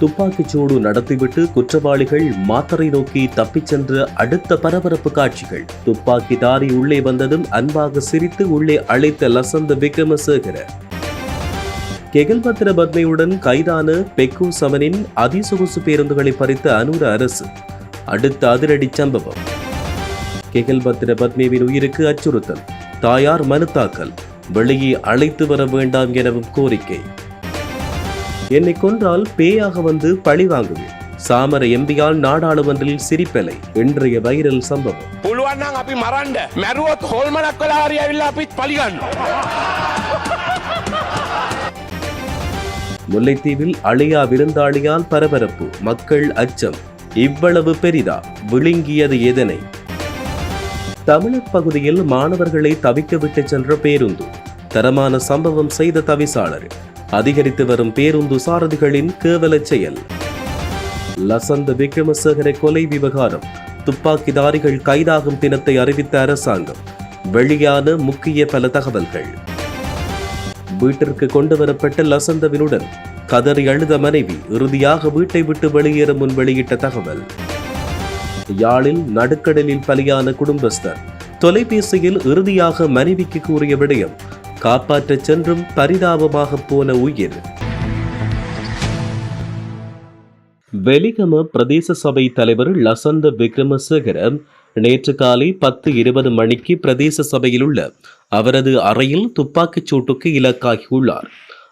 துப்பாக்கிச்சூடு நடத்திவிட்டு குற்றவாளிகள் மாத்தரை நோக்கி தப்பிச் சென்ற அடுத்த பரபரப்பு காட்சிகள். துப்பாக்கிதாரி உள்ளே வந்ததும் அன்பாக சிரித்து உள்ளே அழைத்த லசந்த விக்ரமசேகர. கெகல்பத்திர பத்மையுடன் கைதான பெக்கு சமனின் அதிசொகுசு பேருந்துகளை பறித்த அனூர அரசு. அடுத்த அதிரடி சம்பவம். கெகல்பத்திர பத்மேவின் உயிருக்கு அச்சுறுத்தல். தாயார் மனு தாக்கல். வெளியே அழைத்து வர வேண்டாம் எனவும் கோரிக்கை. என்னை கொன்றால் பேயாக வந்து பழி வாங்குவேன். சாமர எம்பியால் நாடாளுமன்றில் சிரிப்பலை இன்றைய வைரல் சம்பவம். முல்லைத்தீவில் அழியா விருந்தாளியால் பரபரப்பு மக்கள் அச்சம். இவ்வளவு பெரிதா விழுங்கியது எதனை? தமிழர் பகுதியில் மாணவர்களை தவிக்க விட்டு சென்ற பேருந்து. தரமான சம்பவம் செய்த தவிசாளர். அதிகரித்து வரும் பேருந்து சாரதிகளின் கேவல செயல். லசந்த விக்ரமசேகர கொலை விவகாரம். துப்பாக்கிதாரிகள் கைதாகும் தினத்தை அறிவித்த அரசாங்கம். வெளியான முக்கிய பல தகவல்கள். வீட்டிற்கு கொண்டு வரப்பட்ட லசந்தவினுடன் கதறி அழுத மனைவி இறுதியாக வீட்டை விட்டு வெளியேற முன் வெளியிட்ட தகவல். யாழில் நடுக்கடலில் பலியான குடும்பஸ்தர். தொலைபேசியில் இறுதியாக மனைவிக்கு கூறிய விடயம் காப்பாற்றச் சென்றும் பரிதாபமாக போன உயிர். வெலிகம பிரதேச சபை தலைவர் லசந்த விக்ரமசேகர நேற்று காலை பத்து இருபது மணிக்கு பிரதேச சபையில் உள்ள அவரது அறையில் துப்பாக்கிச் சூட்டுக்கு இலக்காகியுள்ளார்.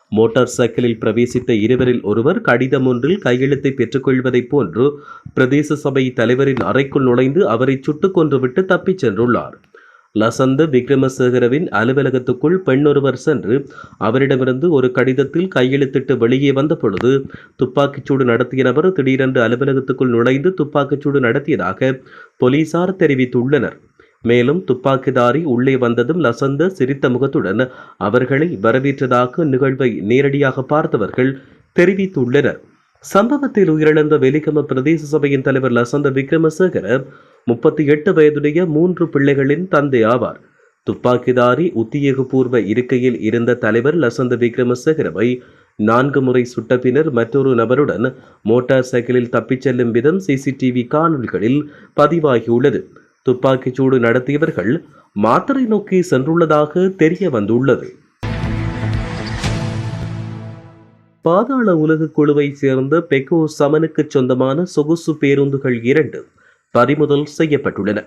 மோட்டார் சைக்கிளில் பிரவேசித்த இருவரில் ஒருவர் கடிதம் ஒன்றில் கையெழுத்தை பெற்றுக்கொள்வதைப் போன்று பிரதேச சபை தலைவரின் அறைக்குள் நுழைந்து அவரை சுட்டுக் கொன்றுவிட்டு தப்பிச் சென்றுள்ளார். லசந்த விக்ரமசேகரவின் அலுவலகத்துக்குள் பெண்ணொருவர் சென்று அவரிடமிருந்து ஒரு கடிதத்தில் கையெழுத்திட்டு வெளியே வந்த பொழுது துப்பாக்கிச்சூடு நடத்திய நபர் திடீரென்று அலுவலகத்துக்குள் நுழைந்து துப்பாக்கிச்சூடு நடத்தியதாக போலீசார் தெரிவித்துள்ளனர். மேலும் துப்பாக்கிதாரி உள்ளே வந்ததும் லசந்த சிரித்த முகத்துடன் அவர்களை வரவேற்றதாக நிகழ்வை நேரடியாக பார்த்தவர்கள் தெரிவித்துள்ளனர். சம்பவத்தில் உயிரிழந்த வெலிகம பிரதேச சபையின் தலைவர் லசந்த விக்ரமசேகர முப்பத்தி எட்டு வயதுடைய மூன்று பிள்ளைகளின் தந்தை ஆவார். துப்பாக்கிதாரி உத்தியோகபூர்வ இருக்கையில் இருந்த தலைவர் லசந்த விக்ரமசேகரவை நான்கு முறை சுட்ட பின்னர் மற்றொரு நபருடன் மோட்டார் சைக்கிளில் தப்பிச் செல்லும் விதம் சிசிடிவி காணொலிகளில் பதிவாகியுள்ளது. துப்பாக்கிச்சூடு நடத்தியவர்கள் மாத்திரை நோக்கி சென்றுள்ளதாக தெரிய வந்துள்ளது பாதாள உலக குழுவைச் சேர்ந்த பெக்கோ சமனுக்கு சொந்தமான சொகுசு பேருந்துகள் இரண்டு பறிமுதல் செய்யப்பட்டுள்ளன.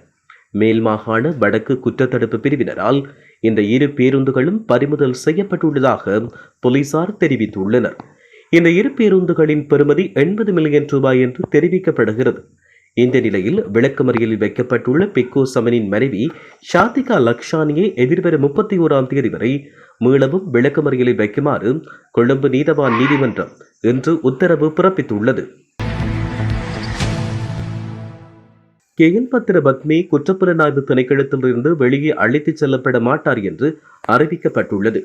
மேல் மாகாண வடக்கு குற்றத்தடுப்பு பிரிவினரால் இந்த இரு பேருந்துகளும் பறிமுதல் செய்யப்பட்டுள்ளதாக போலீசார் தெரிவித்துள்ளனர். இந்த இரு பேருந்துகளின் பெறுமதி எண்பது மில்லியன் ரூபாய் என்று தெரிவிக்கப்படுகிறது. இந்த நிலையில் விளக்கமறியலில் வைக்கப்பட்டுள்ள பிக்கோ சமனின் மனைவி ஷாதிகா லக்ஷானியை எதிர்வரும் முப்பத்தி ஓராம் தேதி வரை மீளவும் விளக்கமறியலில் வைக்குமாறு கொழும்பு நீதவான் நீதிமன்றம் இன்று உத்தரவு பிறப்பித்துள்ளது. பத்திர பத்மி குற்றப்புலனாய்வு திணைக்களத்திலிருந்து வெளியே அழைத்துச் செல்லப்பட மாட்டார் என்று அறிவிக்கப்பட்டுள்ளது.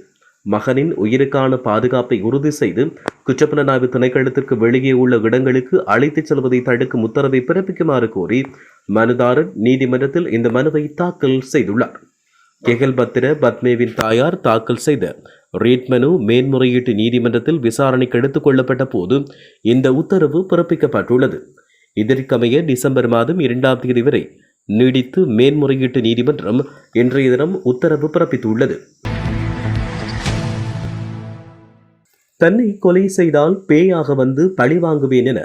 மகனின் உயிருக்கான பாதுகாப்பை உறுதி செய்து குற்றப்புலனாய்வு திணைக்களத்திற்கு வெளியே உள்ள இடங்களுக்கு அழைத்துச் செல்வதை தடுக்கும் உத்தரவை பிறப்பிக்குமாறு கோரி மனுதாரர் நீதிமன்றத்தில் இந்த மனுவை தாக்கல் செய்துள்ளார். கெகல் பத்திர பத்மேவின் தாயார் தாக்கல் செய்த ரீட் மனு மேன்முறையீட்டு நீதிமன்றத்தில் விசாரணைக்கு எடுத்துக் கொள்ளப்பட்ட போது இந்த உத்தரவு பிறப்பிக்கப்பட்டுள்ளது. இதற்கமைய டிசம்பர் மாதம் இரண்டாம் தேதி வரை நீடித்து மேன்முறையீட்டு நீதிமன்றம் இன்றைய தினம் உத்தரவு பிறப்பித்துள்ளது. தன்னை கொலை செய்தால் பேயாக வந்து பழி வாங்குவேன் என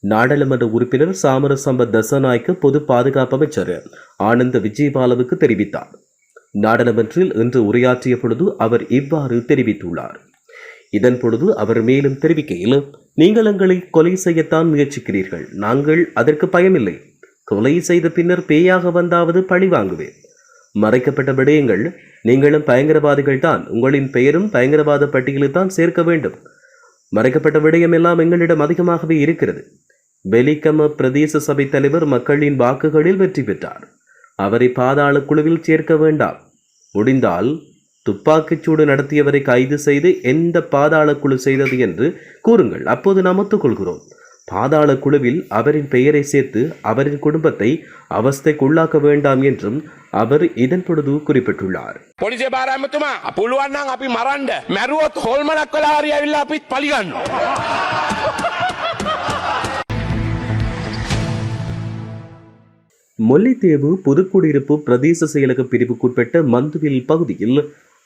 நாடாளுமன்ற உறுப்பினர் சாமரசம்ப தசநாயக்க பொது பாதுகாப்பு அமைச்சர் ஆனந்த விஜயபாலவுக்கு தெரிவித்தார். நாடாளுமன்றில் இன்று உரையாற்றிய பொழுது அவர் இவ்வாறு தெரிவித்துள்ளார். இதன் பொழுது அவர் மேலும் தெரிவிக்கையில் நீங்கள் எங்களை கொலை செய்யத்தான் முயற்சிக்கிறீர்கள். நாங்கள் அதற்கு பயமில்லை. கொலை செய்த பின்னர் பேயாக வந்தாவது பழி வாங்குவேன். மறைக்கப்பட்ட விடயங்கள் நீங்களும் பயங்கரவாதிகள் தான். உங்களின் பெயரும் பயங்கரவாத பட்டியலில் தான் சேர்க்க வேண்டும். மறைக்கப்பட்ட விடயம் எல்லாம் எங்களிடம் அதிகமாகவே இருக்கிறது. வெலிக்கம பிரதேச சபை தலைவர் மக்களின் வாக்குகளில் வெற்றி பெற்றார். அவரை பாதாள குழுவில் சேர்க்க வேண்டாம். முடிந்தால் துப்பாக்கிச்சூடு நடத்தியவரை கைது செய்து எந்த பாதாள குழு செய்தது என்று கூறுங்கள். அப்போது நாம் ஒத்துக்கொள்கிறோம். பாதாள குழுவில் அவரின் பெயரை சேர்த்து அவரின் குடும்பத்தை அவஸ்தைக்குள்ளாக்க வேண்டாம் என்றும் அவர் இதன் பொழுது குறிப்பிட்டுள்ளார். පොලිසිය புதுக்குடியிருப்பு பிரதேச செயலக பிரிவுக்குட்பட்ட மந்துவில் பகுதியில்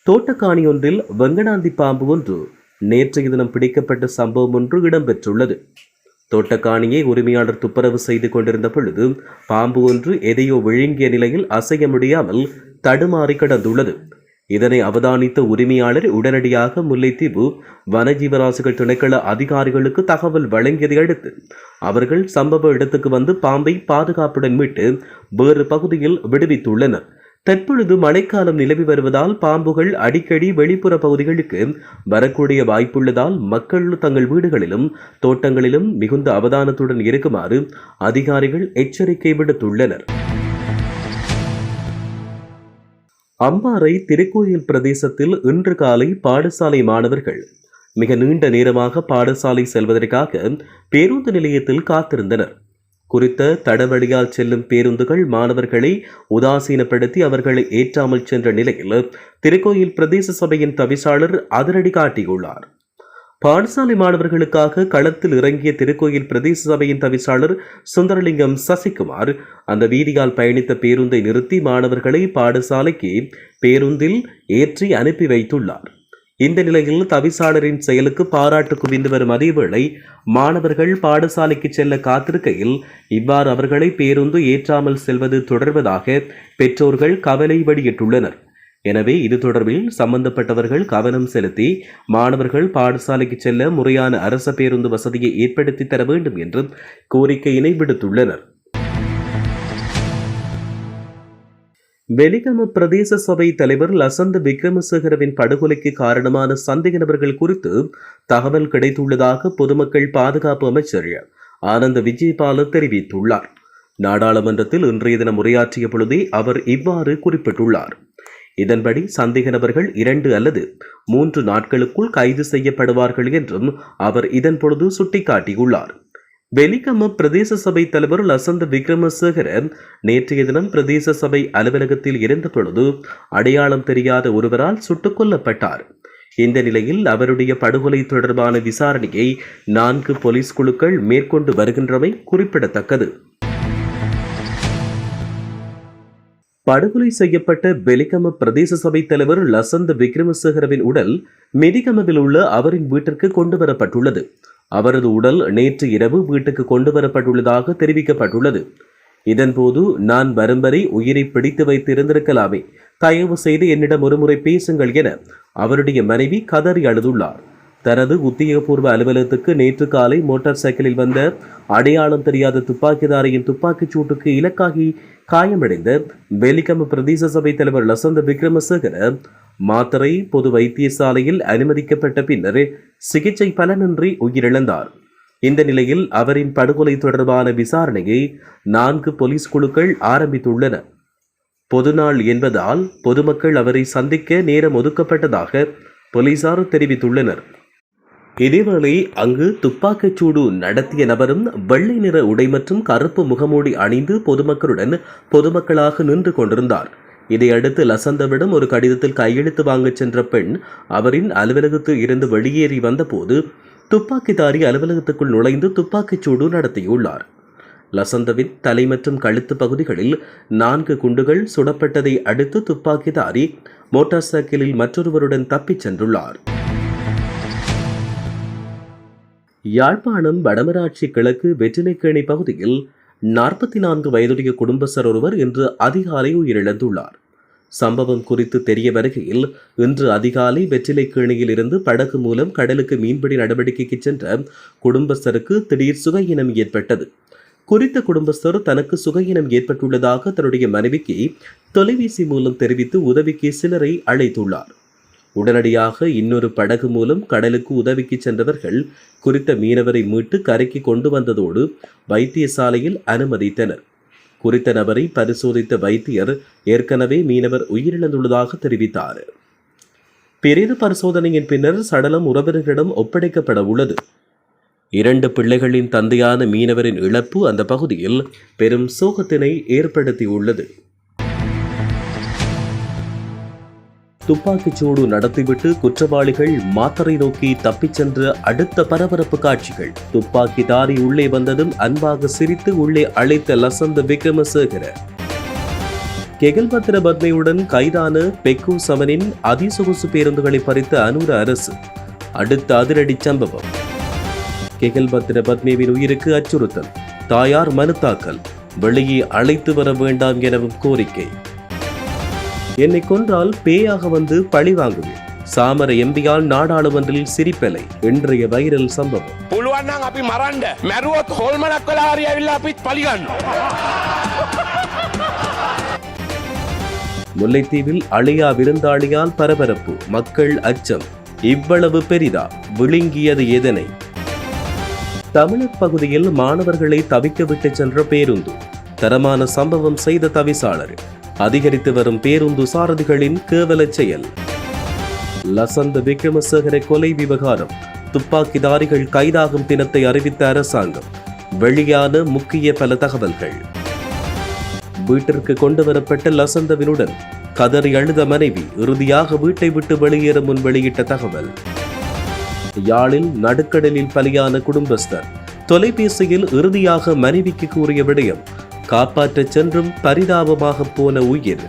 தோட்டக்காணி ஒன்றில் வெங்கடாந்தி பாம்பு ஒன்று நேற்றைய தினம் பிடிக்கப்பட்ட சம்பவம் ஒன்று இடம்பெற்றுள்ளது. தோட்டக்காணியை உரிமையாளர் துப்புரவு செய்து கொண்டிருந்த பொழுது பாம்பு ஒன்று எதையோ விழுங்கிய நிலையில் அசைய முடியாமல் தடுமாறி கிடந்துள்ளது. இதனை அவதானித்த உரிமையாளர் உடனடியாக முல்லைத்தீவு வனஜீவராசிகள் திணைக்கள அதிகாரிகளுக்கு தகவல் வழங்கியதை அடுத்து அவர்கள் சம்பவ இடத்துக்கு வந்து பாம்பை பாதுகாப்புடன் மீட்டு வேறு பகுதியில் விடுவித்துள்ளனர். தற்பொழுது மழைக்காலம் நிலவி வருவதால் பாம்புகள் அடிக்கடி வெளிப்புற பகுதிகளுக்கு வரக்கூடிய வாய்ப்புள்ளதால் மக்கள் தங்கள் வீடுகளிலும் தோட்டங்களிலும் மிகுந்த அவதானத்துடன் இருக்குமாறு அதிகாரிகள் எச்சரிக்கை விடுத்துள்ளனர். அம்பாறை திருக்கோயில் பிரதேசத்தில் இன்று காலை பாடசாலை மாணவர்கள் மிக நீண்ட நேரமாக பாடசாலை செல்வதற்காக பேருந்து நிலையத்தில் காத்திருந்தனர். குறித்த தடவழியால் செல்லும் பேருந்துகள் மாணவர்களை உதாசீனப்படுத்தி அவர்களை ஏற்றாமல் சென்ற நிலையில் திருக்கோயில் பிரதேச சபையின் தவிசாளர் அதிரடி காட்டியுள்ளார். பாடசாலை மாணவர்களுக்காக களத்தில் இறங்கிய திருக்கோயில் பிரதேச சபையின் தவிசாளர் சுந்தரலிங்கம் சசிகுமார் அந்த வீதியால் பயணித்த பேருந்தை நிறுத்தி மாணவர்களை பாடசாலைக்கு பேருந்தில் ஏற்றி அனுப்பி வைத்துள்ளார். இந்த நிலையில் தவிசாளரின் செயலுக்கு பாராட்டு குவிந்து வரும் அதேவேளை மாணவர்கள் பாடசாலைக்கு செல்ல காத்திருக்கையில் இவ்வாறு அவர்களை பேருந்து ஏற்றாமல் செல்வது தொடர்வதாக பெற்றோர்கள் கவலை வெளியிட்டுள்ளனர். எனவே இது தொடர்பில் சம்பந்தப்பட்டவர்கள் கவனம் செலுத்தி மாணவர்கள் பாடசாலைக்கு செல்ல முறையான அரச பேருந்து வசதியை ஏற்படுத்தி தர வேண்டும் என்று கோரிக்கையினை விடுத்துள்ளனர். வெலிகம பிரதேச சபை தலைவர் லசந்த விக்ரமசேகரவின் படுகொலைக்கு காரணமான சந்தேக நபர்கள் குறித்து தகவல் கிடைத்துள்ளதாக பொதுமக்கள் பாதுகாப்பு அமைச்சர் ஆனந்த விஜயபால தெரிவித்துள்ளார். நாடாளுமன்றத்தில் இன்றைய தினம் உரையாற்றிய பொழுதே அவர் இவ்வாறு குறிப்பிட்டுள்ளார். இதன்படி சந்தேக நபர்கள் இரண்டு அல்லது மூன்று நாட்களுக்குள் கைது செய்யப்படுவார்கள் என்றும் அவர் இதன் பொழுது சுட்டிக்காட்டியுள்ளார். வெலிகம பிரதேச சபை தலைவர் லசந்த விக்ரமசேகர நேற்றைய தினம் பிரதேச சபை அலுவலகத்தில் இருந்த பொழுது அடையாளம் தெரியாத ஒருவரால் சுட்டுக் கொல்லப்பட்டார். இந்த நிலையில் அவருடைய படுகொலை தொடர்பான விசாரணையை நான்கு போலீஸ் குழுக்கள் மேற்கொண்டு வருகின்றமை குறிப்பிடத்தக்கது. படுகொலை செய்யப்பட்ட வெலிகம பிரதேச சபை தலைவர் லசந்த விக்ரமசேகரவின் உடல் மெதிகமவில் உள்ள அவரின் வீட்டிற்கு கொண்டு வரப்பட்டுள்ளது. அவரது உடல் நேற்று இரவு வீட்டுக்கு கொண்டு வரப்பட்டுள்ளதாக தெரிவிக்கப்பட்டுள்ளது. இதன்போது நான் வரும் வரை உயிரை பிடித்து வைத்திருந்திருக்கலாமே. தயவு செய்து என்னிடம் ஒருமுறை பேசுங்கள் என அவருடைய மனைவி கதறி அழுதுள்ளார். தனது உத்தியோகபூர்வ அலுவலகத்துக்கு நேற்று காலை மோட்டார் சைக்கிளில் வந்த அடையாளம் தெரியாத துப்பாக்கிதாரியின் துப்பாக்கிச் சூட்டுக்கு இலக்காகி காயமடைந்த வெலிகம பிரதேச சபை தலைவர் லசந்த விக்ரமசேகர மாத்திரை பொது வைத்தியசாலையில் அனுமதிக்கப்பட்ட பின்னர் சிகிச்சை பலனின்றி உயிரிழந்தார். இந்த நிலையில் அவரின் படுகொலை தொடர்பான விசாரணையை நான்கு போலீஸ் குழுக்கள் ஆரம்பித்துள்ளன. பொதுநாள் என்பதால் பொதுமக்கள் அவரை சந்திக்க நேரம் ஒதுக்கப்பட்டதாக போலீசார் தெரிவித்துள்ளனர். இதேவேளை அங்கு துப்பாக்கிச் சூடு நடத்திய நபரும் வெள்ளை நிற உடை மற்றும் கருப்பு முகமூடி அணிந்து பொதுமக்களுடன் பொதுமக்களாக நின்று கொண்டிருந்தார். இதையடுத்து லசந்தவிடம் ஒரு கடிதத்தில் கையெழுத்து வாங்கச் சென்ற பெண் அவரின் அலுவலகத்தில் இருந்து வெளியேறி வந்தபோது துப்பாக்கிதாரி அலுவலகத்துக்குள் நுழைந்து துப்பாக்கிச் சூடு நடத்தியுள்ளார். லசந்தவின் தலை மற்றும் கழுத்து பகுதிகளில் நான்கு குண்டுகள் சுடப்பட்டதை அடுத்து துப்பாக்கிதாரி மோட்டார் சைக்கிளில் மற்றொருவருடன் தப்பிச் சென்றுள்ளார். யாழ்ப்பாணம் வடமராட்சி கிழக்கு வெற்றிலைக்கேணி பகுதியில் நாற்பத்தி நான்கு வயதுடைய குடும்பஸ்தர் ஒருவர் இன்று அதிகாலை உயிரிழந்துள்ளார். சம்பவம் குறித்து தெரிய வருகையில் இன்று அதிகாலை வெற்றிலைக்கேணியில் இருந்து படகு மூலம் கடலுக்கு மீன்பிடி நடவடிக்கைக்கு சென்ற குடும்பஸ்தருக்கு திடீர் சுகையினம் ஏற்பட்டது. குறித்த குடும்பஸ்தர் தனக்கு சுகையினம் ஏற்பட்டுள்ளதாக தன்னுடைய மனைவிக்கு தொலைபேசி மூலம் தெரிவித்து உதவிக்கு சிலரை அழைத்துள்ளார். உடனடியாக இன்னொரு படகு மூலம் கடலுக்கு உதவிக்கு சென்றவர்கள் குறித்த மீனவரை மீட்டு கரைக்கு கொண்டு வந்ததோடு வைத்தியசாலையில் அனுமதித்தனர். குறித்த நபரை பரிசோதித்த வைத்தியர் ஏற்கனவே மீனவர் உயிரிழந்துள்ளதாக தெரிவித்தார். பிரேத பரிசோதனையின் பின்னர் சடலம் உறவினர்களிடம் ஒப்படைக்கப்பட உள்ளது. இரண்டு பிள்ளைகளின் தந்தையான மீனவரின் இழப்பு அந்த பகுதியில் பெரும் சோகத்தினை ஏற்படுத்தியுள்ளது. துப்பாக்கிச்சூடு நடத்திவிட்டு குற்றவாளிகள் மாத்தரை நோக்கி தப்பிச் சென்ற அடுத்த பரபரப்பு காட்சிகள். துப்பாக்கிதாரி உள்ளே வந்ததும் அன்பாக சிரித்து உள்ளே அழைத்த லசந்த விக்ரமசேகர. கெகல்பத்திர பத்மையுடன் கைதான பெக்கு சமனின் அதிசொகுசு பேருந்துகளை பறித்த அனூர அரசு. அடுத்த அதிரடி சம்பவம். கெகல்பத்திர பத்மேவின் உயிருக்கு அச்சுறுத்தல். தாயார் மனு தாக்கல். வெளியே அழைத்து வர வேண்டாம் எனவும் கோரிக்கை. என்னை கொன்றால் பேயாக வந்து பழி வாங்குவேன் சாமர எம்பியால் நாடாளுமன்றில் சிரிப்பலை இன்றைய வைரல் சம்பவம். முல்லைத்தீவில் அழியா விருந்தாளியால் பரபரப்பு மக்கள் அச்சம். இவ்வளவு பெரிதா? விழுங்கியது எதனை? தமிழர் பகுதியில் மாணவர்களை தவிக்க விட்டு சென்ற பேருந்து. தரமான சம்பவம் செய்த தவிசாளர். அதிகரித்து வரும் பேருந்து சாரதிகளின் கேவல செயல். லசந்த விக்ரமசேகர கொலை விவகாரம். துப்பாக்கிதாரிகள் கைதாகும் தினத்தை அறிவித்த அரசாங்கம். வெளியான முக்கிய பல தகவல்கள். வீட்டிற்கு கொண்டு வரப்பட்ட லசந்தவினுடன் கதறி அழுத மனைவி இறுதியாக வீட்டை விட்டு வெளியேற முன் வெளியிட்ட தகவல். யாழில் நடுக்கடலில் பலியான குடும்பஸ்தர். தொலைபேசியில் இறுதியாக மனைவிக்கு கூறிய விடயம் காப்பாற்றச் சென்றும் பரிதாபமாக போன உயிர்.